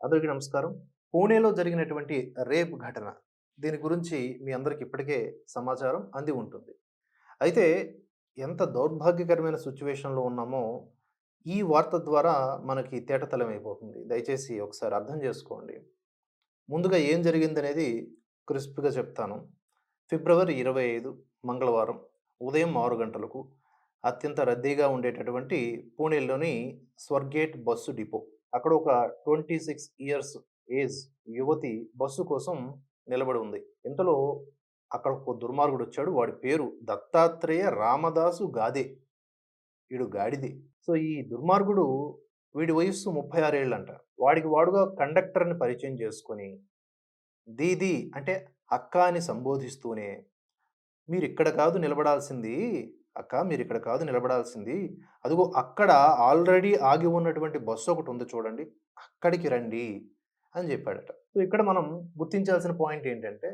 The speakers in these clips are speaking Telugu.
అందరికీ నమస్కారం. పూణేలో జరిగినటువంటి రేప్ ఘటన దీని గురించి మీ అందరికి ఇప్పటికే సమాచారం అంది ఉంటుంది. అయితే ఎంత దౌర్భాగ్యకరమైన సిచ్యువేషన్లో ఉన్నామో ఈ వార్త ద్వారా మనకి తేటతలమైపోతుంది దయచేసి ఒకసారి అర్థం చేసుకోండి. ముందుగా ఏం జరిగిందనేది క్రిస్ప్గా చెప్తాను. ఫిబ్రవరి ఇరవై ఐదు మంగళవారం ఉదయం ఆరు గంటలకు అత్యంత రద్దీగా ఉండేటటువంటి పూణేలోని స్వర్గేట్ బస్సు డిపో అక్కడ ఒక ట్వంటీ సిక్స్ ఇయర్స్ ఏజ్ యువతి బస్సు కోసం నిలబడి ఉంది. ఇంతలో అక్కడ ఒక దుర్మార్గుడు వచ్చాడు. వాడి పేరు దత్తాత్రేయ రామదాసు గాదే. వీడు గాడిది. సో ఈ దుర్మార్గుడు వీడి వయస్సు ముప్పై ఆరేళ్ళంట వాడికి వాడుగా కండక్టర్ని పరిచయం చేసుకొని దీది అంటే అక్క అని సంబోధిస్తూనే మీరు ఇక్కడ కాదు నిలబడాల్సింది అక్క మీరు ఇక్కడ కాదు నిలబడాల్సింది. అదిగో అక్కడ ఆల్రెడీ ఆగి ఉన్నటువంటి బస్సు ఒకటి ఉంది చూడండి. అక్కడికి రండి అని చెప్పాడట. సో ఇక్కడ మనం గుర్తించాల్సిన పాయింట్ ఏంటంటే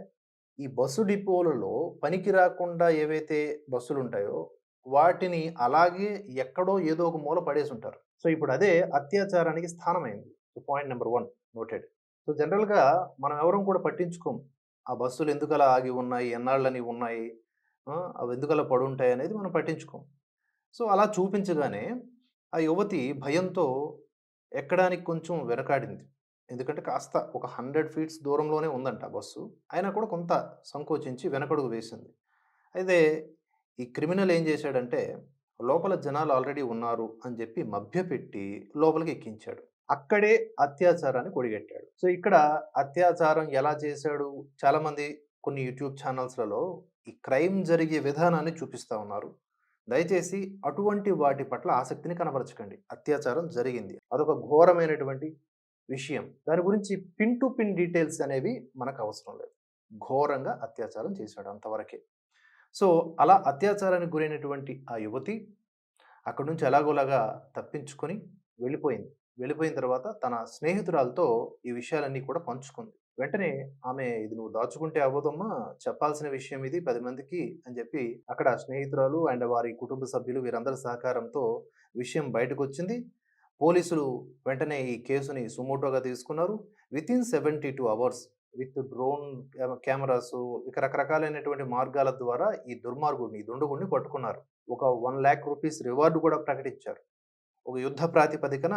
ఈ బస్సు డిపోలలో పనికి రాకుండా ఏవైతే బస్సులు ఉంటాయో వాటిని అలాగే ఎక్కడో ఏదో ఒక మూల పడేసి ఉంటారు సో ఇప్పుడు అదే అత్యాచారానికి స్థానమైంది. So point number one noted. So జనరల్గా మనం ఎవరం కూడా పట్టించుకోం. ఆ బస్సులు ఎందుకు అలా ఆగి ఉన్నాయి? ఎన్నాళ్ళని ఉన్నాయి? అవి ఎందుకు అలా పడుంటాయి అనేది మనం పట్టించుకోం. సో అలా చూపించగానే ఆ యువతి భయంతో ఎక్కడానికి కొంచెం వెనకాడింది. ఎందుకంటే కాస్త ఒక హండ్రెడ్ ఫీట్స్ దూరంలోనే ఉందంట బస్సు. అయినా కూడా కొంత సంకోచించి వెనకడుగు వేసింది. అయితే ఈ క్రిమినల్ ఏం చేశాడంటే లోపల జనాలు ఆల్రెడీ ఉన్నారు అని చెప్పి మభ్యపెట్టి లోపలికి ఎక్కించాడు. అక్కడే అత్యాచారాన్ని కొడిగట్టాడు. సో ఇక్కడ అత్యాచారం ఎలా చేశాడు? చాలామంది కొన్ని యూట్యూబ్ ఛానల్స్లలో ఈ క్రైమ్ జరిగే విధానాన్ని చూపిస్తూ ఉన్నారు. దయచేసి అటువంటి వాటి పట్ల ఆసక్తిని కనబరచకండి. అత్యాచారం జరిగింది. అదొక ఘోరమైనటువంటి విషయం. దాని గురించి పిన్ టు పిన్ డీటెయిల్స్ అనేవి మనకు అవసరం లేదు. ఘోరంగా అత్యాచారం చేశాడు అంతవరకే. సో అలా అత్యాచారానికి గురైనటువంటి ఆ యువతి అక్కడి నుంచి ఎలాగోలాగా తప్పించుకొని వెళ్ళిపోయింది. వెళ్ళిపోయిన తర్వాత తన స్నేహితురాలతో ఈ విషయాలన్నీ కూడా పంచుకుంది. వెంటనే ఆమె ఇది నువ్వు దాచుకుంటే అవ్వదమ్మా చెప్పాల్సిన విషయం ఇది పది మందికి అని చెప్పి అక్కడ స్నేహితురాలు అండ్ వారి కుటుంబ సభ్యులు వీరందరి సహకారంతో విషయం బయటకు వచ్చింది పోలీసులు వెంటనే ఈ కేసుని సుమోటోగా తీసుకున్నారు. Within seventy two hours with drone cameras ఇక రకరకాలైనటువంటి మార్గాల ద్వారా ఈ దుర్మార్గుడిని ఈ దుండగుడిని పట్టుకున్నారు. ఒక వన్ ల్యాక్ రూపీస్ రివార్డు కూడా ప్రకటించారు. ఒక యుద్ధ ప్రాతిపదికన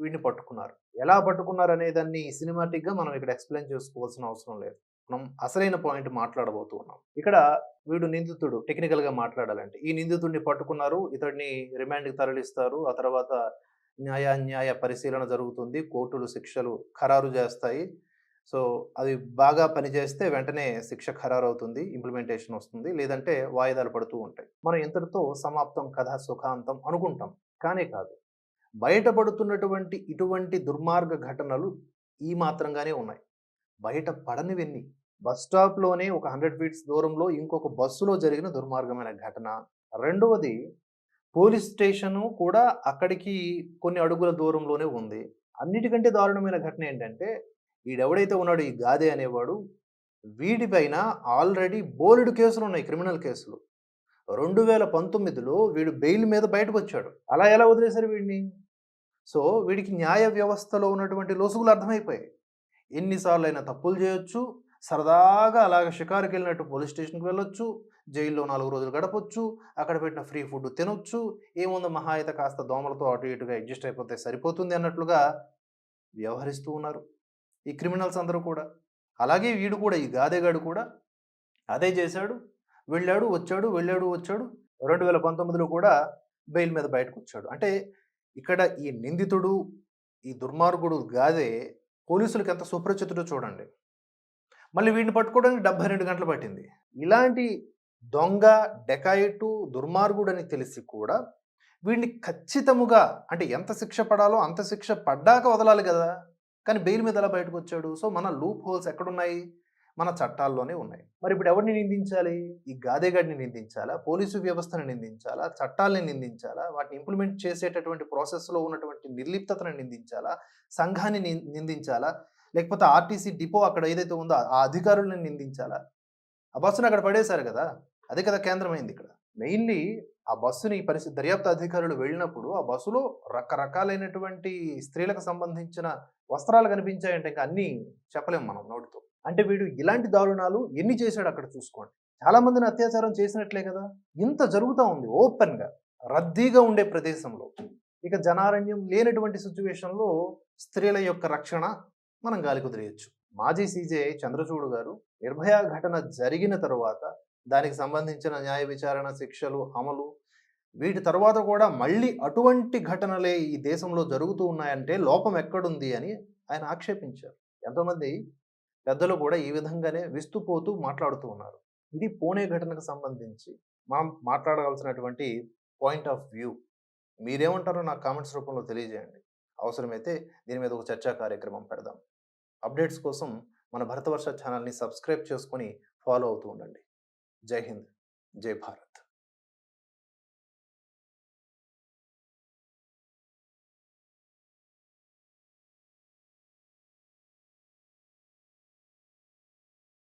వీడిని పట్టుకున్నారు. ఎలా పట్టుకున్నారు అనే దాన్ని సినిమాటిక్గా మనం ఇక్కడ ఎక్స్ప్లెయిన్ చేసుకోవాల్సిన అవసరం లేదు. మనం అసలైన పాయింట్ మాట్లాడబోతూ ఉన్నాం. ఇక్కడ వీడు నిందితుడు టెక్నికల్గా మాట్లాడాలంటే. ఈ నిందితుడిని పట్టుకున్నారు ఇతడిని రిమాండ్కి తరలిస్తారు ఆ తర్వాత న్యాయాన్యాయ పరిశీలన జరుగుతుంది కోర్టులు శిక్షలు ఖరారు చేస్తాయి. సో అది బాగా పనిచేస్తే వెంటనే శిక్ష ఖరారు అవుతుంది ఇంప్లిమెంటేషన్ వస్తుంది లేదంటే వాయిదాలు పడుతూ ఉంటాయి. మనం ఇంతటితో సమాప్తం కథ సుఖాంతం అనుకుంటాం. కానే కాదు. బయటపడుతున్నటువంటి ఇటువంటి దుర్మార్గ ఘటనలు ఈ మాత్రంగానే ఉన్నాయి. బయట పడనివన్నీ. బస్ స్టాప్లోనే ఒక హండ్రెడ్ ఫీట్స్ దూరంలో ఇంకొక బస్సులో జరిగిన దుర్మార్గమైన ఘటన. రెండవది పోలీస్ స్టేషను కూడా అక్కడికి కొన్ని అడుగుల దూరంలోనే ఉంది. అన్నిటికంటే దారుణమైన ఘటన ఏంటంటే వీడెవడైతే ఉన్నాడో ఈ గాదే అనేవాడు వీడిపైన ఆల్రెడీ బోలెడు కేసులు ఉన్నాయి క్రిమినల్ కేసులు. రెండు వేల పంతొమ్మిదిలో వీడు బెయిల్ మీద బయటకు వచ్చాడు అలా ఎలా వదిలేశారు వీడిని? సో వీడికి న్యాయ వ్యవస్థలో ఉన్నటువంటి లోసుగులు అర్థమైపోయాయి. ఎన్నిసార్లు అయినా తప్పులు చేయొచ్చు సరదాగా అలాగ షికారుకి వెళ్ళినట్టు పోలీస్ స్టేషన్కి వెళ్ళొచ్చు జైల్లో నాలుగు రోజులు గడపొచ్చు అక్కడ పెట్టిన ఫ్రీ ఫుడ్ తినొచ్చు ఏముందో మహా అయితే కాస్త దోమలతో అటు ఇటుగా అడ్జస్ట్ అయిపోతే సరిపోతుంది అన్నట్లుగా వ్యవహరిస్తూ ఉన్నారు. ఈ క్రిమినల్స్ అందరూ కూడా. అలాగే వీడు కూడా ఈ గాదేగాడు కూడా అదే చేశాడు. వెళ్ళాడు వచ్చాడు వెళ్ళాడు వచ్చాడు. రెండు వేల పంతొమ్మిదిలో కూడా బెయిల్ మీద బయటకు వచ్చాడు అంటే ఇక్కడ ఈ నిందితుడు ఈ దుర్మార్గుడు గాదే పోలీసులకు ఎంత సుపరిచితుడో చూడండి. మళ్ళీ వీడిని పట్టుకోవడానికి డెబ్బై రెండు గంటలు పట్టింది. ఇలాంటి దొంగ డెకాయిటు దుర్మార్గుడు అని తెలిసి కూడా వీడిని ఖచ్చితముగా అంటే ఎంత శిక్ష పడాలో అంత శిక్ష పడ్డాక వదలాలి కదా. కానీ బెయిల్ మీద ఎలా బయటకు వచ్చాడు సో మన లూప్ హోల్స్ ఎక్కడున్నాయి? మన చట్టాల్లోనే ఉన్నాయి. మరి ఇప్పుడు ఎవరిని నిందించాలి? ఈ గాదేగాడిని నిందించాలా? పోలీసు వ్యవస్థను నిందించాలా? చట్టాలని నిందించాలా? వాటిని ఇంప్లిమెంట్ చేసేటటువంటి ప్రాసెస్లో ఉన్నటువంటి నిర్లిప్తతను నిందించాలా? సంఘాన్ని ని- నిందించాలా? లేకపోతే ఆర్టీసీ డిపో అక్కడ ఏదైతే ఉందో ఆ అధికారులను నిందించాలా? ఆ బస్సును అక్కడ పడేశారు కదా? అదే కదా కేంద్రమైంది ఇక్కడ. మెయిన్లీ ఆ బస్సుని పరిస్థితి దర్యాప్తు అధికారులు వెళ్ళినప్పుడు ఆ బస్సులో రకరకాలైనటువంటి స్త్రీలకు సంబంధించిన వస్త్రాలు కనిపించాయంటే ఇంకా అన్నీ చెప్పలేం మనం నోటితో. అంటే వీడు ఇలాంటి దారుణాలు ఎన్ని చేశాడు అక్కడ చూసుకోండి. చాలా మందిని అత్యాచారం చేసినట్లే కదా? ఇంత జరుగుతూ ఉంది ఓపెన్గా. రద్దీగా ఉండే ప్రదేశంలో. ఇక జనారణ్యం లేనటువంటి సిచ్యువేషన్లో స్త్రీల యొక్క రక్షణ మనం గాలి కుదిరేయచ్చు. మాజీ సీజే చంద్రచూడు గారు నిర్భయ ఘటన జరిగిన తరువాత దానికి సంబంధించిన న్యాయ విచారణ శిక్షలు అమలు వీటి తర్వాత కూడా మళ్ళీ అటువంటి ఘటనలే ఈ దేశంలో జరుగుతూ ఉన్నాయంటే లోపం ఎక్కడుంది అని ఆయన ఆక్షేపించారు. ఎంతోమంది పెద్దలు కూడా ఈ విధంగానే విస్తుపోతూ మాట్లాడుతూ ఉన్నారు. ఇది పూణే ఘటనకు సంబంధించి మనం మాట్లాడవలసినటువంటి పాయింట్ ఆఫ్ వ్యూ. మీరేమంటారో నాకు కామెంట్స్ రూపంలో తెలియజేయండి. అవసరమైతే దీని మీద ఒక చర్చా కార్యక్రమం పెడదాం. అప్డేట్స్ కోసం మన భరతవర్ష ఛానల్ని సబ్స్క్రైబ్ చేసుకొని ఫాలో అవుతూ ఉండండి. జై హింద్. జై భారత్.